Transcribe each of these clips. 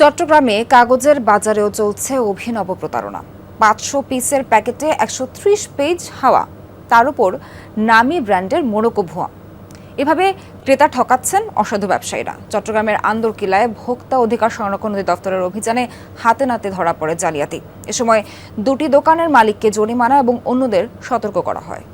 চট্টগ্রামে কাগজের বাজারেও চলছে অভিনব প্রতারণা। পাঁচশো পিসের প্যাকেটে একশো ত্রিশ পেজ হাওয়া, তার উপর নামি ব্র্যান্ডের মোড়কো ভুয়া। এভাবে ক্রেতা ঠকাচ্ছেন অসাধু ব্যবসায়ীরা। চট্টগ্রামের আন্দরকিলায় ভোক্তা অধিকার সংরক্ষণ অধিদপ্তরের অভিযানে হাতে নাতে ধরা পড়ে জালিয়াতি। এ সময় দুটি দোকানের মালিককে জরিমানা এবং অন্যদের সতর্ক করা হয়।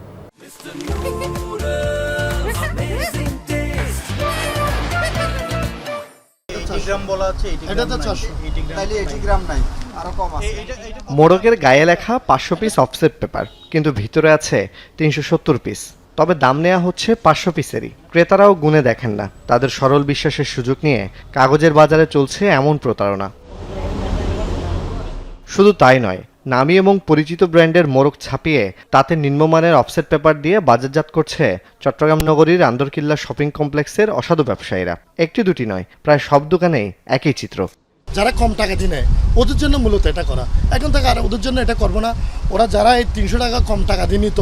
গ্রাম বলা আছে এটা তো গ্রাম নাই। চারশো। গ্রাম তাইলে এইটি গ্রাম নাই আরও কম আছে। এই- এইটা এইটা মোড়কের গায়ে লেখা পাঁচশো পিস অফসেট পেপার কিন্তু ভিতরে আছে তিনশো সত্তর পিস তবে দাম নেওয়া হচ্ছে পাঁচশো পিসেরই ক্রেতারাও গুনে দেখেন না। তাদের সরল বিশ্বাসের সুযোগ নিয়ে কাগজের বাজারে চলছে এমন প্রতারণা। শুধু তাই নয় নামী এবং পরিচিত ব্র্যান্ডের মোড়ক ছাপিয়ে তাতে নিম্নমানের অফসেট পেপার দিয়ে বাজারজাত করছে চট্টগ্রাম নগরীর আন্দরকিল্লা শপিং কমপ্লেক্সের অসাধু ব্যবসায়ীরা। একটি দুটি নয় প্রায় সব দোকানেই একই চিত্র। যারা কম টাকা দিয়ে নেয় ওদের জন্য মূলত এটা করা। এখন থেকে আর ওদের জন্য এটা করব না। ওরা যারা এই তিনশো টাকা কম টাকা দিয়ে নিত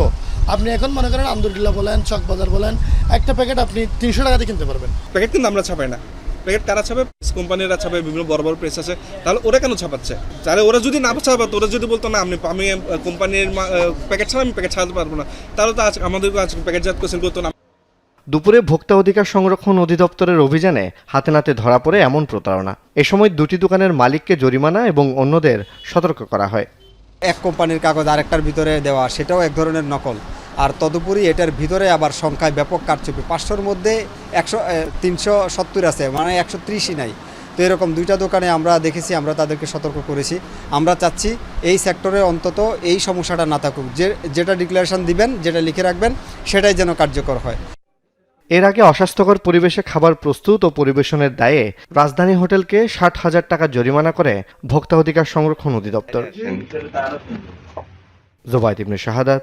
আপনি এখন মনে করেন আন্দরকিল্লা বলেন চকবাজার বলেন একটা প্যাকেট আপনি তিনশো টাকা দিয়ে কিনতে পারবেন। প্যাকেট কিন্তু আমরা ছাপাই না। প্যাকেট কারা ছাপে কোম্পানিরা ছাপে বিভিন্ন বড় বড় প্রেস আছে। তাহলে ওরা কেন ছাপাচ্ছে? তাহলে ওরা যদি না ছাপাতো ওরা যদি বলতো না আমি আমি কোম্পানির প্যাকেট ছাড়া আমি প্যাকেট ছাড়াতে পারব না। তাহলে তো আজ আমাদেরকে আজকে প্যাকেট জাত কোশ্চেন করতো না। দুপুরে ভোক্তা অধিকার সংরক্ষণ অধিদপ্তরের অভিযানে হাতে নাতে ধরা পড়ে এমন প্রতারণা। এ সময় দুটি দোকানের মালিককে জরিমানা এবং অন্যদের সতর্ক করা হয়। এক কোম্পানির কাগজ আরেকটার ভিতরে দেওয়া সেটাও এক ধরনের নকল। আর তদুপরি এটার ভিতরে আবার সংখ্যায় ব্যাপক কারচুপি। পাঁচশোর মধ্যে একশো তিনশো সত্তর আছে মানে একশো ত্রিশই নাই। তো এরকম দুইটা দোকানে আমরা দেখেছি আমরা তাদেরকে সতর্ক করেছি। আমরা চাচ্ছি এই সেক্টরে অন্তত এই সমস্যাটা না থাকুক। যে যেটা ডিক্লারেশন দিবেন যেটা লিখে রাখবেন সেটাই যেন কার্যকর হয়। এর আগে অস্বাস্থ্যকর পরিবেশে খাবার প্রস্তুত ও পরিবেশনের দায়ে রাজধানী হোটেলকে ষাট হাজার টাকা জরিমানা করে ভোক্তা অধিকার সংরক্ষণ অধিদপ্তর। জোবায়দ ইবনে শাহাদাত।